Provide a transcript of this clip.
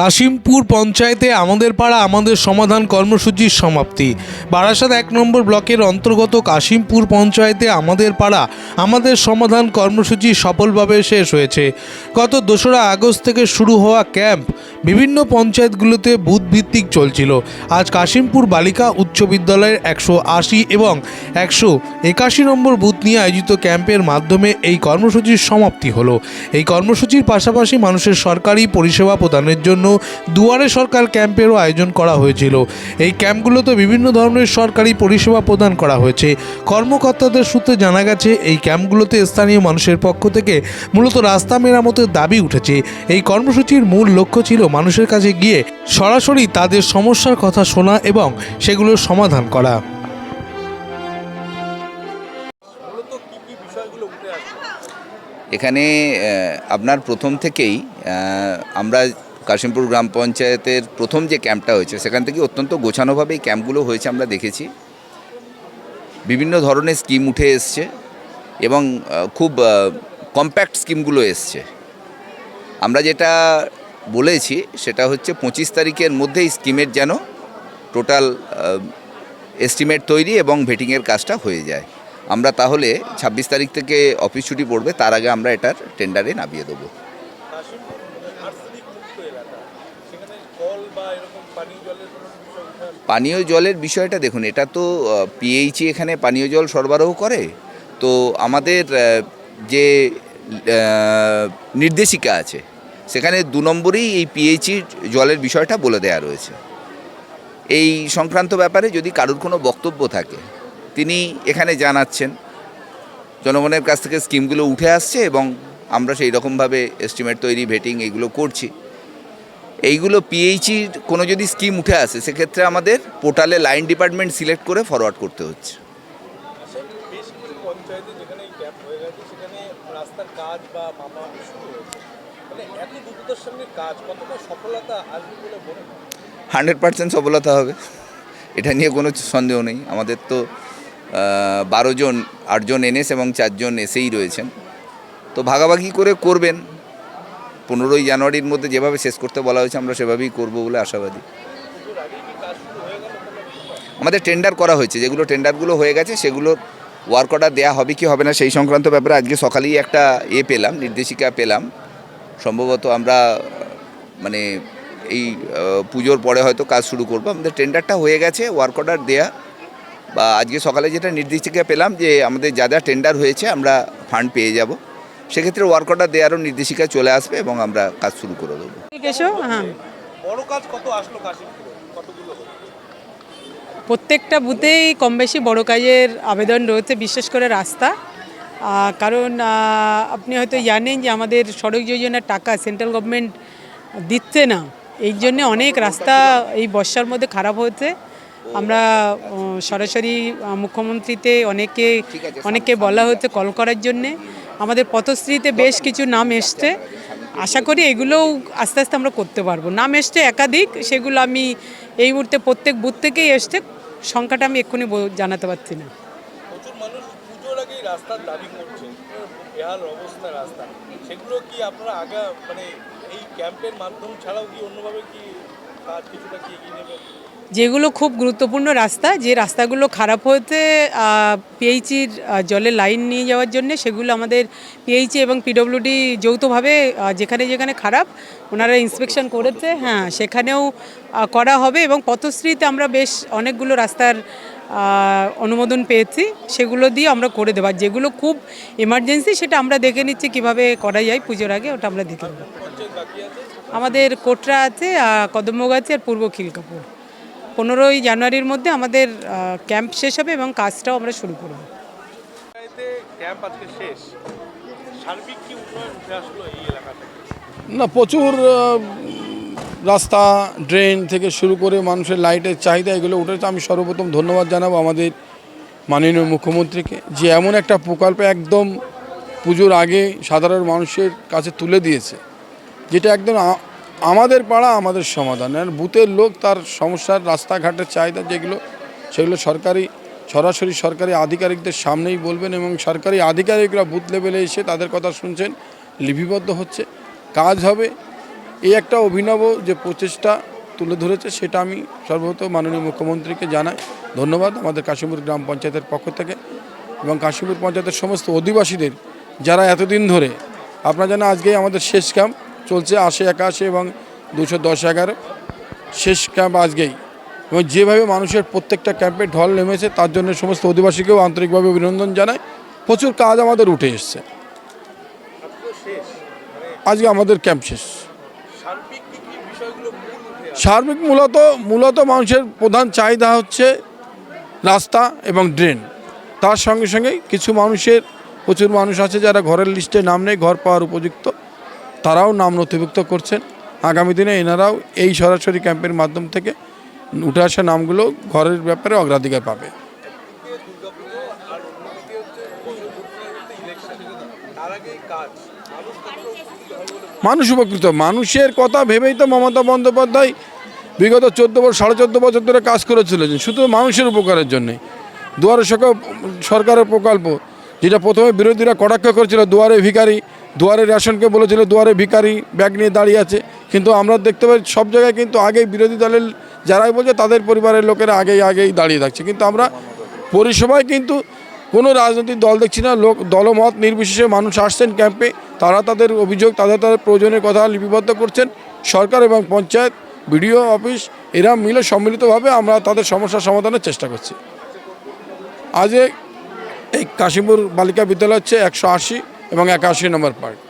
কাশিমপুর পঞ্চায়েতে আমাদের পাড়া, আমাদের সমাধান কর্মসূচির সমাপ্তি। বারাসাত এক নম্বর ব্লকের অন্তর্গত কাশিমপুর পঞ্চায়েতে আমাদের পাড়া, আমাদের সমাধান কর্মসূচি সফলভাবে শেষ হয়েছে। গত দোসরা আগস্ট থেকে শুরু হওয়া ক্যাম্প বিভিন্ন পঞ্চায়েতগুলোতে বুথ ভিত্তিক চলছিল। আজ কাশিমপুর বালিকা উচ্চ বিদ্যালয়ের একশো আশি এবং একশো একাশি নম্বর বুথ নিয়ে আয়োজিত ক্যাম্পের মাধ্যমে এই কর্মসূচির সমাপ্তি হলো। এই কর্মসূচির পাশাপাশি মানুষের সরকারি পরিষেবা প্রদানের জন্য দুয়ারে সরকার ক্যাম্পেরও আয়োজন করা হয়েছিল। এই ক্যাম্পগুলোতে বিভিন্ন ধরনের সরকারি পরিষেবা প্রদান করা হয়েছে। কর্মকর্তাদের সূত্রে জানা গেছে, এই ক্যাম্পগুলোতে স্থানীয় মানুষের পক্ষ থেকে মূলত রাস্তা মেরামতের দাবি উঠেছে। এই কর্মসূচির মূল লক্ষ্য ছিল মানুষের কাছে গিয়ে সরাসরি তাদের সমস্যার কথা শোনা এবং সেগুলোর সমাধান করা। এখানে আপনার প্রথম থেকেই আমরা কাশিমপুর গ্রাম পঞ্চায়েতের প্রথম যে ক্যাম্পটা হয়েছে, সেখান থেকে অত্যন্ত গোছানোভাবে এই ক্যাম্পগুলো হয়েছে আমরা দেখেছি। বিভিন্ন ধরনের স্কিম উঠে এসছে এবং খুব কম্প্যাক্ট স্কিমগুলো এসছে। আমরা যেটা বলেছি, সেটা হচ্ছে পঁচিশ তারিখের মধ্যেই স্কিমের যেন টোটাল এস্টিমেট তৈরি এবং ভেটিংয়ের কাজটা হয়ে যায়। আমরা তাহলে ছাব্বিশ তারিখ থেকে অফিস ছুটি পড়বে, তার আগে আমরা এটার টেন্ডারে নামিয়ে দেবো। পানীয় জলের বিষয়টা দেখুন, এটা তো পিএইচি এখানে পানীয় জল সরবরাহ করে। তো আমাদের যে নির্দেশিকা আছে, সেখানে দু নম্বরেই এই পিএইচই জলের বিষয়টা বলে দেওয়া রয়েছে। এই সংক্রান্ত ব্যাপারে যদি কারোর কোনো বক্তব্য থাকে, তিনি এখানে জানাচ্ছেন। জনগণের কাছ থেকে স্কিমগুলো উঠে আসছে এবং আমরা সেই রকমভাবে এস্টিমেট তৈরি ভেটিং এগুলো করছি। এইগুলো পিএইচির কোনো যদি স্কিম উঠে আসে সেক্ষেত্রে আমাদের পোর্টালে লাইন ডিপার্টমেন্ট সিলেক্ট করে ফরওয়ার্ড করতে হচ্ছে। হয় হান্ড্রেড পার্সেন্ট সফলতা হবে। এটা নিয়ে কোনো সন্দেহ নেই। আমাদের তো বারো জন আটজন এনএস এবং চারজন এসেই রয়েছেন। তো ভাগাভাগি করে করবেন। পনেরোই জানুয়ারির মধ্যে যেভাবে শেষ করতে বলা হয়েছে, আমরা সেভাবেই করব বলে আশাবাদী। আমাদের টেন্ডার করা হয়েছে, যেগুলো টেন্ডারগুলো হয়ে গেছে, সেগুলোর ওয়ার্ক অর্ডার দেওয়া হবে কি হবে না, সেই সংক্রান্ত ব্যাপারে আজকে সকালেই একটা এ পেলাম, নির্দেশিকা পেলাম। সম্ভবত আমরা মানে এই পুজোর পরে হয়তো কাজ শুরু করব। আমাদের টেন্ডারটা হয়ে গেছে ওয়ার্ক অর্ডার দেয়া। বা আজকে সকালে যেটা নির্দেশিকা পেলাম যে আমাদের যা যা টেন্ডার হয়েছে, আমরা ফান্ড পেয়ে যাব। সেক্ষেত্রে ওয়ার্ক অর্ডার দেওয়ারও নির্দেশিকা চলে আসবে এবং আমরা কাজ শুরু করে দেবো। হ্যাঁ। বড় কাজ কত আসলো কাশিমপুরে? কতগুলো হলো? প্রত্যেকটা বুথেই কম বেশি বড় কাজের আবেদন রয়েছে বিশেষ করে রাস্তা। কারণ আপনি হয়তো জানেন যে আমাদের সড়ক যোজনার টাকা সেন্ট্রাল গভর্নমেন্ট দিচ্ছে না। এই জন্যে অনেক রাস্তা এই বর্ষার মধ্যে খারাপ হয়েছে। আমরা সরাসরি মুখ্যমন্ত্রীতে অনেকে অনেককে বলা হচ্ছে কল করার জন্যে। আমাদের পথশ্রীতে বেশ কিছু নাম এসছে। আশা করি এগুলোও আস্তে আস্তে আমরা করতে পারব। নাম এসছে একাধিক, সেগুলো আমি এই মুহূর্তে প্রত্যেক বুথ থেকেই এসছে। সংখ্যাটা আমি এক্ষুনি জানাতে পারছি না। দাবি করছে মানে এই ক্যাম্পের মাধ্যম ছাড়াও কি অন্যভাবে কি যেগুলো খুব গুরুত্বপূর্ণ রাস্তা, যে রাস্তাগুলো খারাপ হতে পিএইচির জলের লাইন নিয়ে যাওয়ার জন্য সেগুলো আমাদের পিএইচি এবং পিডব্লিউডি যৌথভাবে যেখানে যেখানে খারাপ, ওনারা ইন্সপেকশন করেছে। হ্যাঁ সেখানেও করা হবে এবং পথশ্রীতে আমরা বেশ অনেকগুলো রাস্তার অনুমোদন পেয়েছি। সেগুলো দিয়ে আমরা করে দেবো। আর যেগুলো খুব এমার্জেন্সি সেটা আমরা দেখে নিচ্ছি কীভাবে করা যায়, পুজোর আগে ওটা আমরা দেখে নেব। আমাদের কোটরা আছে আহ, আছে আর পূর্ব খিলকাপুর। পনেরোই জানুয়ারির মধ্যে আমাদের ক্যাম্প শেষ হবে এবং কাজটাও আমরা শুরু করব। ক্যাম্প আজকে শেষ। সার্বিক কি উন্নয়ন উঠে আসলো এই এলাকা থেকে? না প্রচুর রাস্তা ড্রেন থেকে শুরু করে মানুষের লাইটের চাহিদা এগুলো উঠেছে। আমি সর্বপ্রথম ধন্যবাদ জানাব আমাদের মাননীয় মুখ্যমন্ত্রীকে যে এমন একটা প্রকল্প একদম পুজোর আগে সাধারণ মানুষের কাছে তুলে দিয়েছে। যেটা একদম আমাদের পাড়া, আমাদের সমাধান। আর বুথের লোক তার সমস্যার রাস্তাঘাটের চাহিদা যেগুলো, সেগুলো সরকারি, সরাসরি সরকারি আধিকারিকদের সামনেই বলবেন এবং সরকারি আধিকারিকরা বুথ লেভেলে এসে তাদের কথা শুনছেন, লিপিবদ্ধ হচ্ছে। কাজ হবে। এই একটা অভিনব যে প্রচেষ্টা তুলে ধরেছে, সেটা আমি সর্বত মাননীয় মুখ্যমন্ত্রীকে জানাই। ধন্যবাদ আমাদের কাশীপুর গ্রাম পঞ্চায়েতের পক্ষ থেকে এবং কাশীপুর পঞ্চায়েতের সমস্ত অধিবাসীদের যারা এতদিন ধরে, আপনারা জানেন আজকে আমাদের শেষ ক্যাম্প চলছে আশি একাশি এবং দুশো দশ এগারো। শেষ ক্যাম্প আজকেই। এবং যেভাবে মানুষের প্রত্যেকটা ক্যাম্পে ঢল নেমেছে, তার জন্য সমস্ত অধিবাসীকেও আন্তরিকভাবে অভিনন্দন জানায় প্রচুর কাজ আমাদের উঠে এসছে। আজকে আমাদের ক্যাম্প শেষ। সার্বিক মূলত মূলত মানুষের প্রধান চাহিদা হচ্ছে রাস্তা এবং ড্রেন তার সঙ্গে সঙ্গে কিছু মানুষের, প্রচুর মানুষ আছে যারা ঘরের লিস্টে নাম নেই, ঘর পাওয়ার উপযুক্ত। তারাও নাম নথিভুক্ত করছেন। আগামী দিনে এনারাও এই সরাসরি ক্যাম্পের মাধ্যম থেকে উঠে আসা নামগুলো ঘরের ব্যাপারে অগ্রাধিকার পাবে। মানুষ উপকৃত। মানুষের কথা ভেবেই তো মমতা বন্দ্যোপাধ্যায় বিগত চোদ্দ বছর, সাড়ে চোদ্দ বছর ধরে কাজ করে চলেছেন শুধু মানুষের উপকারের জন্যে। দুয়ারে সরকার সরকারের প্রকল্প, যেটা প্রথমে বিরোধীরা কটাক্ষ করেছিল, দুয়ারে ভিখারি দুয়ারে রেশনকে বলেছিল, দুয়ারে ভিখারি ব্যাগ নিয়ে দাঁড়িয়ে আছে। কিন্তু আমরা দেখতে পাই সব জায়গায় কিন্তু আগেই বিরোধী দলের যারাই বলছে, তাদের পরিবারের লোকেরা আগেই আগেই দাঁড়িয়ে থাকছে। কিন্তু আমরা পরিষেবায় কিন্তু কোনো রাজনৈতিক দল দেখছি না। লোক, দলমত নির্বিশেষে মানুষ আসছেন ক্যাম্পে। তারা তাদের অভিযোগ, তাদের তাদের প্রয়োজনের কথা লিপিবদ্ধ করছেন। সরকার এবং পঞ্চায়েত, বিডিও অফিস, এরা মিলে সম্মিলিতভাবে আমরা তাদের সমস্যার সমাধানের চেষ্টা করছি। আজ এই কাশিমপুর বালিকা বিদ্যালয় হচ্ছে একশো আশি। এবং একাশি নম্বর পার্ক।